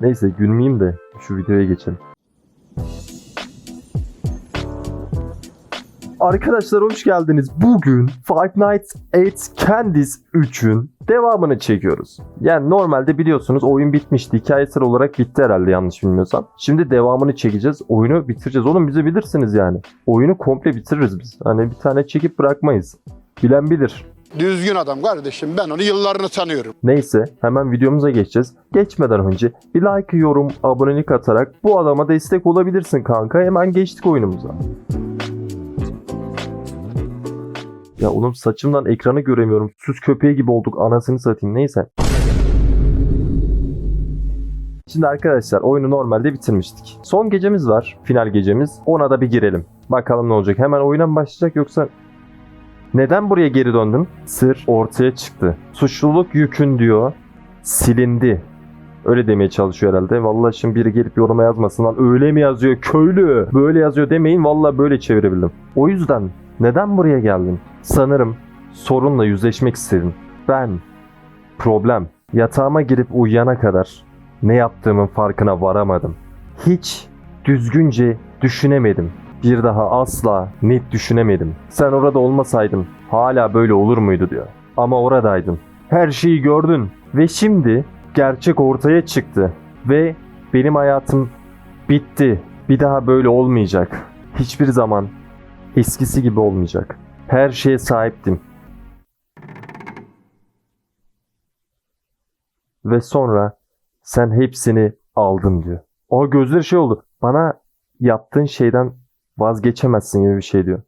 Neyse gülmeyeyim de şu videoya geçelim. Arkadaşlar hoş geldiniz. Bugün Five Nights at Candy's 3'ün devamını çekiyoruz. Yani normalde biliyorsunuz oyun bitmişti. Hikayesel olarak bitti herhalde yanlış bilmiyorsam. Şimdi devamını çekeceğiz. Oyunu bitireceğiz. Oğlum bizi bilirsiniz yani. Oyunu komple bitiririz biz. Hani bir tane çekip bırakmayız. Bilen bilir. Düzgün adam kardeşim. Ben onu yıllarını tanıyorum. Neyse hemen videomuza geçeceğiz. Geçmeden önce bir like, yorum, abonelik atarak bu adama destek olabilirsin kanka. Hemen geçtik oyunumuza. Ya oğlum saçımdan ekranı göremiyorum. Süs köpeği gibi olduk anasını satayım neyse. Şimdi arkadaşlar oyunu normalde bitirmiştik. Son gecemiz var. Final gecemiz. Ona da bir girelim. Bakalım ne olacak. Hemen oyuna mı başlayacak yoksa neden buraya geri döndün? Sır ortaya çıktı. Suçluluk yükün diyor. Silindi. Öyle demeye çalışıyor herhalde. Vallahi şimdi biri gelip yoruma yazmasın lan. Öyle mi yazıyor köylü? Böyle yazıyor demeyin. Vallahi böyle çevirebildim. O yüzden neden buraya geldin? Sanırım sorunla yüzleşmek istedin. Ben problem. Yatağıma girip uyuyana kadar ne yaptığımın farkına varamadım. Hiç düzgünce düşünemedim. Bir daha asla net düşünemedim. Sen orada olmasaydın hala böyle olur muydu diyor. Ama oradaydın. Her şeyi gördün ve şimdi gerçek ortaya çıktı ve benim hayatım bitti. Bir daha böyle olmayacak. Hiçbir zaman eskisi gibi olmayacak. Her şeye sahiptim. Ve sonra sen hepsini aldın diyor. O gözleri şey oldu. Bana yaptığın şeyden vazgeçemezsin gibi bir şey diyor.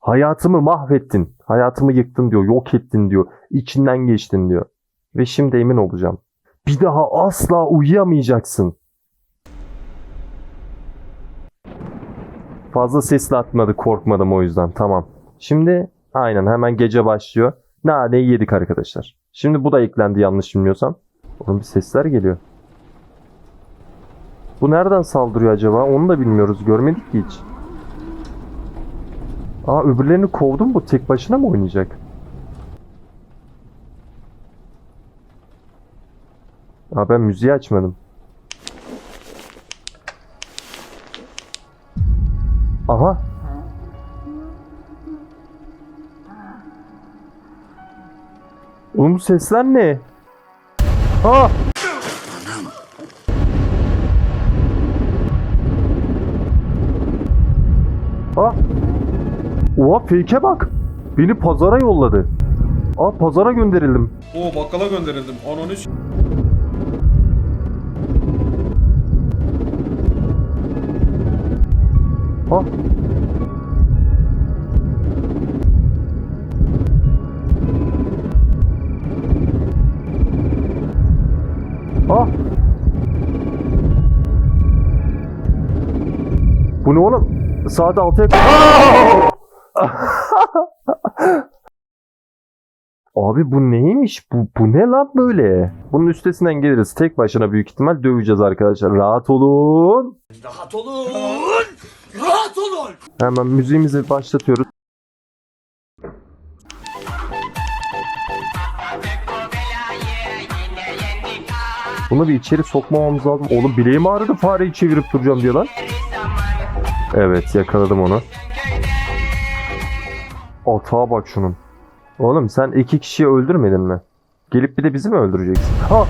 Hayatımı mahvettin. Hayatımı yıktın diyor. Yok ettin diyor. İçinden geçtin diyor. Ve şimdi emin olacağım. Bir daha asla uyuyamayacaksın. Fazla sesli atmadı korkmadım o yüzden tamam. Şimdi aynen hemen gece başlıyor. Naneyi yedik arkadaşlar. Şimdi bu da eklendi yanlış bilmiyorsam. Oğlum bir sesler geliyor. Bu nereden saldırıyor acaba? Onu da bilmiyoruz. Görmedik ki hiç. Aa öbürlerini kovdum bu tek başına mı oynayacak? Aa ben müziği açmadım. Aha. Oğlum bu sesler ne? Ha! Oha fake'e bak. Beni pazara yolladı. Aa pazara gönderildim. Oo bakkala gönderildim. 10-13. Ha. Ha. Bu ne oğlum? Saat 6'ya Abi bu neymiş? Bu, bu ne lan böyle? Bunun üstesinden geliriz. Tek başına büyük ihtimal döveceğiz arkadaşlar. Rahat olun. Rahat olun! Rahat olun! Hemen müziğimizi başlatıyoruz. Bunu bir içeri sokmamamız lazım. Oğlum bileğim ağrıdı fareyi çevirip duracağım diye lan. Evet yakaladım onu. Atağa bak şunun. Oğlum sen iki kişiyi öldürmedin mi? Gelip bir de bizi mi öldüreceksin? Ha!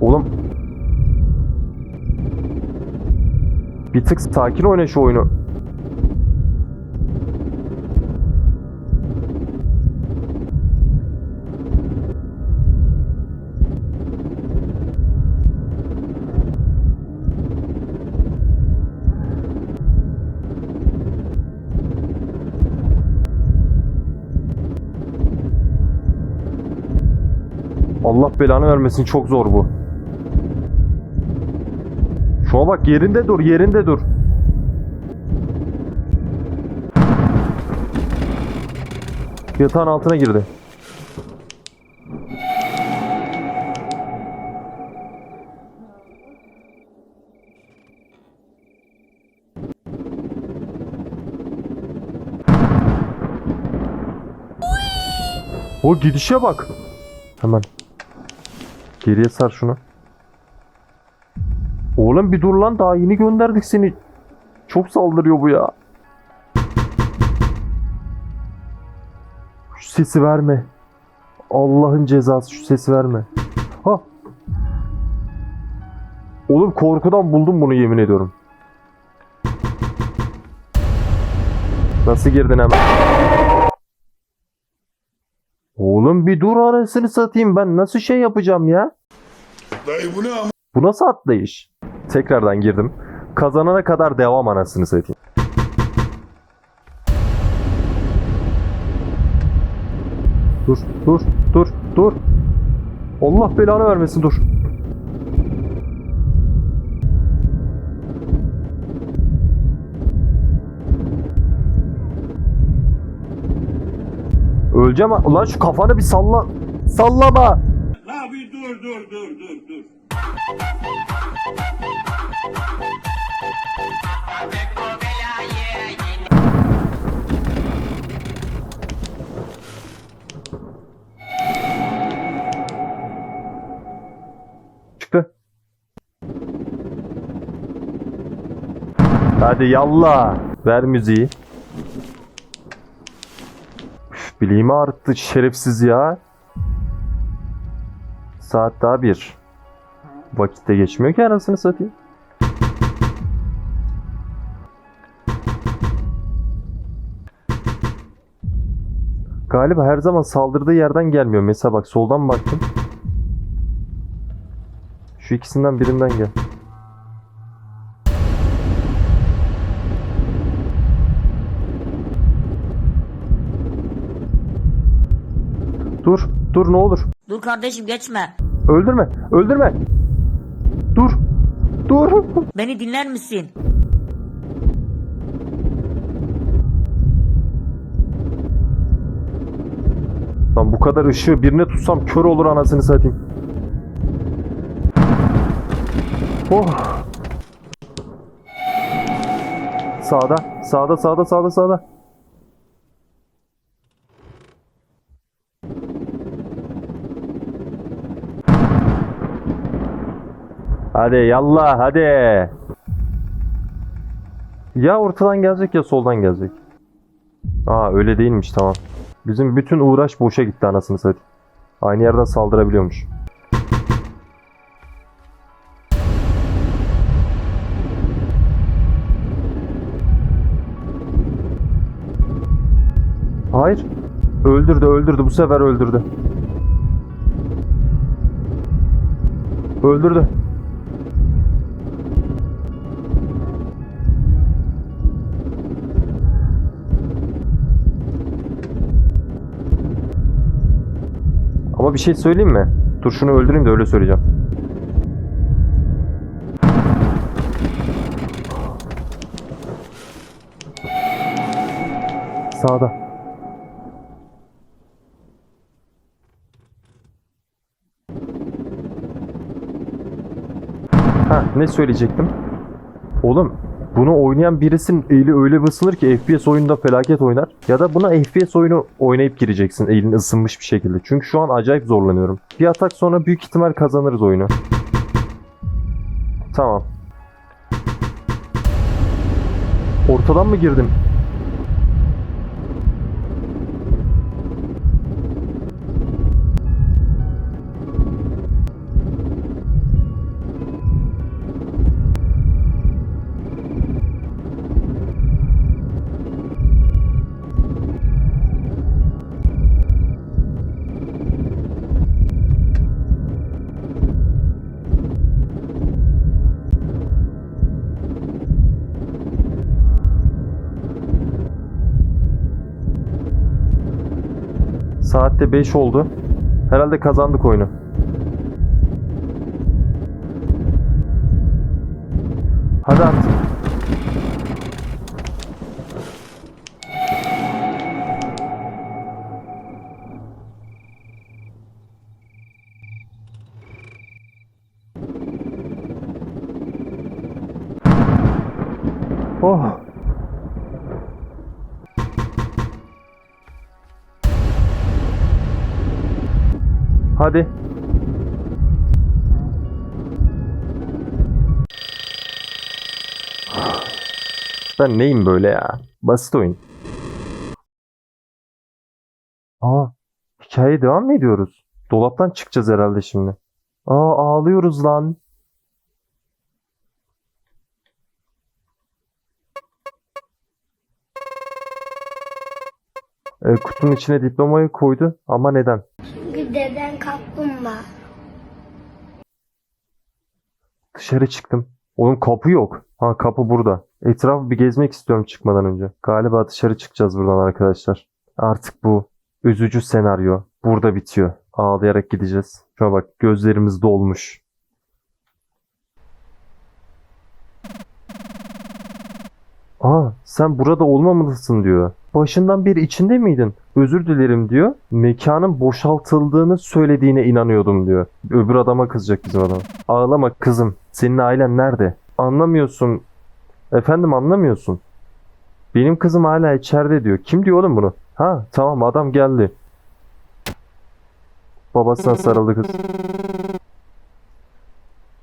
Oğlum. Bir tık sakin oyna şu oyunu. Belanı vermesin çok zor bu. Şuna bak yerinde dur yerinde dur. Yatağın altına girdi. O gidişe bak. Hemen. Geriye sar şunu. Oğlum bir dur lan daha yeni gönderdik seni. Çok saldırıyor bu ya. Şu sesi verme. Allah'ın cezası şu sesi verme. Ha. Oğlum korkudan buldum bunu yemin ediyorum. Nasıl girdin hemen? Oğlum bir dur arasını satayım ben nasıl şey yapacağım ya? Dayı bu ne ama? Bu nasıl atlayış? Tekrardan girdim. Kazanana kadar devam anasını satayım. Dur, dur, dur, dur. Allah belanı vermesin dur. Öleceğim. Ulan şu kafanı bir salla. Sallama. La bir dur dur dur dur dur. Çıktı. Hadi yallah. Ver müziği. Bileğimi ağrıttı şerefsiz ya. Saat daha bir. Vakitte geçmiyor ki arasını satayım. Galiba her zaman saldırdığı yerden gelmiyor. Mesela bak soldan baktım. Şu ikisinden birinden gel. Dur, ne olur. Dur kardeşim geçme. Öldürme, öldürme. Dur, dur. Beni dinler misin? Lan bu kadar ışığı birine tutsam kör olur anasını satayım. Oh. Sağda, sağda, sağda, sağda, sağda. Hadi yallah hadi. Ya ortadan gelecek ya soldan gelecek. Aa öyle değilmiş tamam. Bizim bütün uğraş boşa gitti anasını satayım. Aynı yerden saldırabiliyormuş. Hayır. Öldürdü öldürdü bu sefer öldürdü. Öldürdü. Ama bir şey söyleyeyim mi? Dur şunu öldüreyim de öyle söyleyeceğim. Sağda. Ha ne söyleyecektim? Oğlum bunu oynayan birisinin eli öyle basılır ki FPS oyunda felaket oynar. Ya da buna FPS oyunu oynayıp gireceksin elin ısınmış bir şekilde. Çünkü şu an acayip zorlanıyorum. Bir atak sonra büyük ihtimal kazanırız oyunu. Tamam. Ortadan mı girdim? Saatte 5 oldu. Herhalde kazandık oyunu. Hadi artık. Oh. Hadi. Ben neyim böyle ya? Basit oyun. Aa, hikayeye devam mı ediyoruz? Dolaptan çıkacağız herhalde şimdi. Aa, ağlıyoruz lan. E, kutunun içine diplomayı koydu ama neden? Çünkü kaplumbağa. Dışarı çıktım. Oğlum kapı yok. Ha kapı burada. Etrafı bir gezmek istiyorum çıkmadan önce. Galiba dışarı çıkacağız buradan arkadaşlar. Artık bu üzücü senaryo burada bitiyor. Ağlayarak gideceğiz. Şuna bak gözlerimiz dolmuş. Aa sen burada olmamalısın diyor. Başından beri içinde miydin? Özür dilerim diyor. Mekanın boşaltıldığını söylediğine inanıyordum diyor. Öbür adama kızacak bizim adam. Ağlama kızım. Senin ailen nerede? Anlamıyorsun. Efendim anlamıyorsun. Benim kızım hala içeride diyor. Kim diyor oğlum bunu? Ha tamam adam geldi. Babasına sarıldı kız.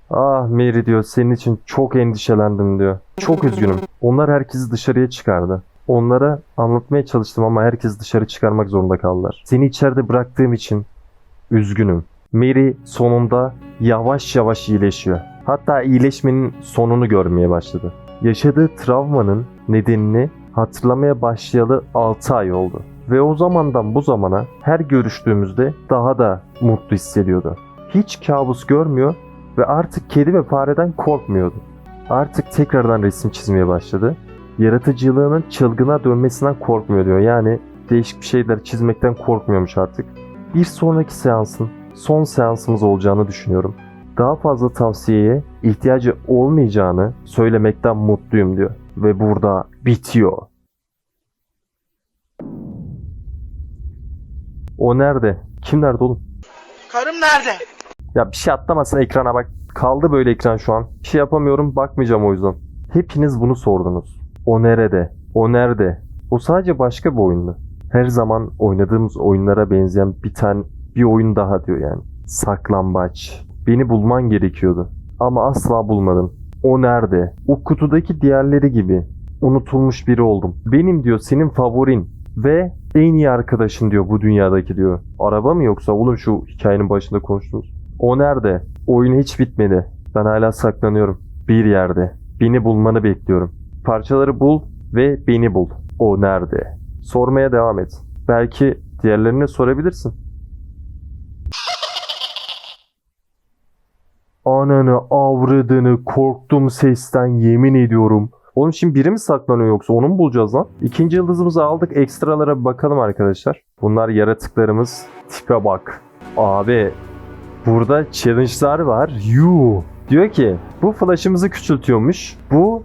Ah Mary diyor senin için çok endişelendim diyor. Çok üzgünüm. Onlar herkesi dışarıya çıkardı. Onlara anlatmaya çalıştım ama herkes dışarı çıkarmak zorunda kaldılar. Seni içeride bıraktığım için üzgünüm. Mary sonunda yavaş yavaş iyileşiyor. Hatta iyileşmenin sonunu görmeye başladı. Yaşadığı travmanın nedenini hatırlamaya başlayalı 6 ay oldu. Ve o zamandan bu zamana her görüştüğümüzde daha da mutlu hissediyordu. Hiç kabus görmüyor ve artık kedi ve fareden korkmuyordu. Artık tekrardan resim çizmeye başladı. Yaratıcılığının çılgına dönmesinden korkmuyor diyor. Yani değişik bir şeyler çizmekten korkmuyormuş artık. Bir sonraki seansın son seansımız olacağını düşünüyorum. Daha fazla tavsiyeye ihtiyacı olmayacağını söylemekten mutluyum diyor. Ve burada bitiyor. O nerede? Kim nerede oğlum? Karım nerede? Ya bir şey atlamasın ekrana bak. Kaldı böyle ekran şu an. Bir şey yapamıyorum bakmayacağım o yüzden. Hepiniz bunu sordunuz. O nerede? O nerede? O sadece başka bir oyundu. Her zaman oynadığımız oyunlara benzeyen bir tane bir oyun daha diyor yani. Saklambaç. Beni bulman gerekiyordu. Ama asla bulmadım. O nerede? O kutudaki diğerleri gibi. Unutulmuş biri oldum. Benim diyor senin favorin. Ve en iyi arkadaşın diyor bu dünyadaki diyor. Araba mı yoksa oğlum şu hikayenin başında konuştuğumuz. O nerede? Oyun hiç bitmedi. Ben hala saklanıyorum. Bir yerde. Beni bulmanı bekliyorum. Parçaları bul ve beni bul. O nerede? Sormaya devam et. Belki diğerlerine sorabilirsin. Ananı avradını korktum sesten yemin ediyorum. Oğlum şimdi biri mi saklanıyor yoksa onu mu bulacağız lan? İkinci yıldızımızı aldık ekstralara bir bakalım arkadaşlar. Bunlar yaratıklarımız. Tipe bak. Abi burada challenge'lar var. Yuu. Diyor ki bu flash'ımızı küçültüyormuş. Bu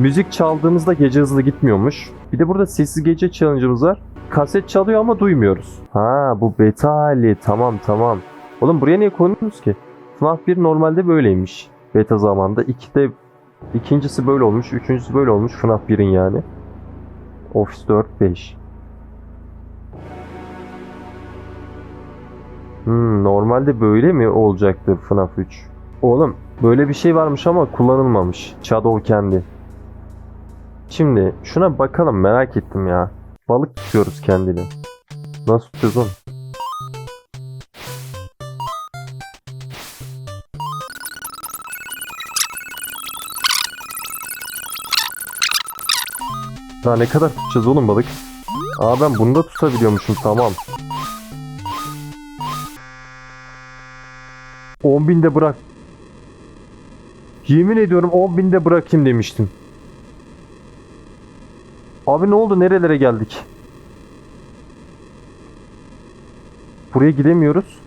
müzik çaldığımızda gece hızlı gitmiyormuş. Bir de burada sessiz gece challenge'ımız var. Kaset çalıyor ama duymuyoruz. Ha bu beta hali. Tamam tamam. Oğlum buraya niye koydunuz ki? FNAF 1 normalde böyleymiş. Beta zamanda. 2'de ikincisi böyle olmuş. Üçüncüsü böyle olmuş. FNAF 1'in yani. Office 4 5. Hmm, normalde böyle mi olacaktı FNAF 3? Oğlum böyle bir şey varmış ama kullanılmamış. Shadow kendi. Şimdi şuna bakalım merak ettim ya. Balık tutuyoruz kendini. Nasıl tutuyoruz oğlum? Daha ne kadar tutacağız oğlum balık? Aa ben bunu da tutabiliyormuşum tamam. 10 binde bırak. Yemin ediyorum 10 binde bırakayım demiştim. Abi ne oldu nerelere geldik? Buraya gidemiyoruz.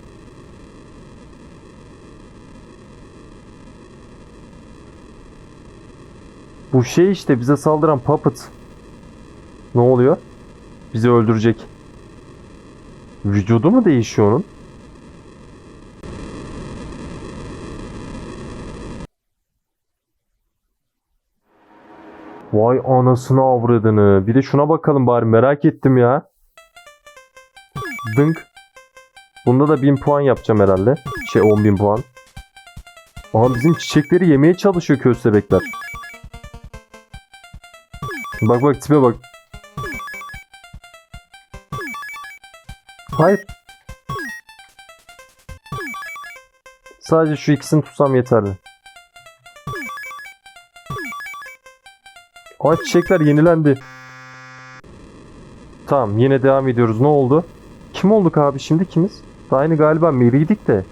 Bu şey işte bize saldıran puppet. Ne oluyor? Bizi öldürecek. Vücudu mu değişiyor onun? Vay anasını avradını. Bir de şuna bakalım bari merak ettim ya. Dınk. Bunda da 1000 puan yapacağım herhalde. Şey 10.000 puan. Aha bizim çiçekleri yemeye çalışıyor köstebekler. Bak bak tipe bak. Hayır. Sadece şu ikisini tutsam yeterli. Ay çiçekler yenilendi. Tamam yine devam ediyoruz. Ne oldu? Kim olduk abi şimdi kimiz? Daha aynı galiba Mary'dik de.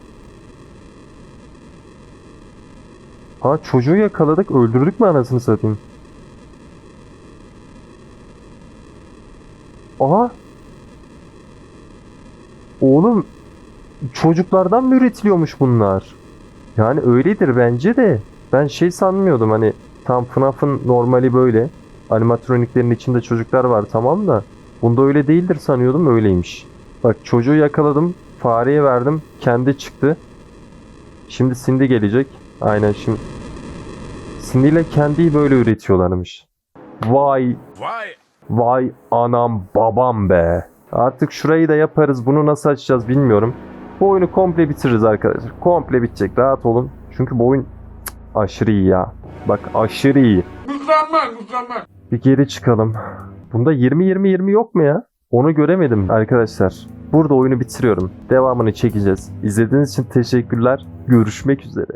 Ha çocuğu yakaladık öldürdük mü anasını satayım? Aha. Oğlum çocuklardan mı üretiliyormuş bunlar? Yani öyledir bence de. Ben şey sanmıyordum hani tam FNAF'ın normali böyle. Animatroniklerin içinde çocuklar var tamam da. Bunda öyle değildir sanıyordum öyleymiş. Bak çocuğu yakaladım. Fareye verdim. Kendi çıktı. Şimdi Cindy gelecek. Aynen şimdi. Cindy ile kendiyi böyle üretiyorlarmış. Vay Vay. Vay anam babam be. Artık şurayı da yaparız. Bunu nasıl açacağız bilmiyorum. Bu oyunu komple bitiririz arkadaşlar. Komple bitecek. Rahat olun. Çünkü bu oyun aşırı iyi ya. Bak aşırı iyi. Mükemmel mükemmel. Bir geri çıkalım. Bunda 20-20-20 yok mu ya? Onu göremedim arkadaşlar. Burada oyunu bitiriyorum. Devamını çekeceğiz. İzlediğiniz için teşekkürler. Görüşmek üzere.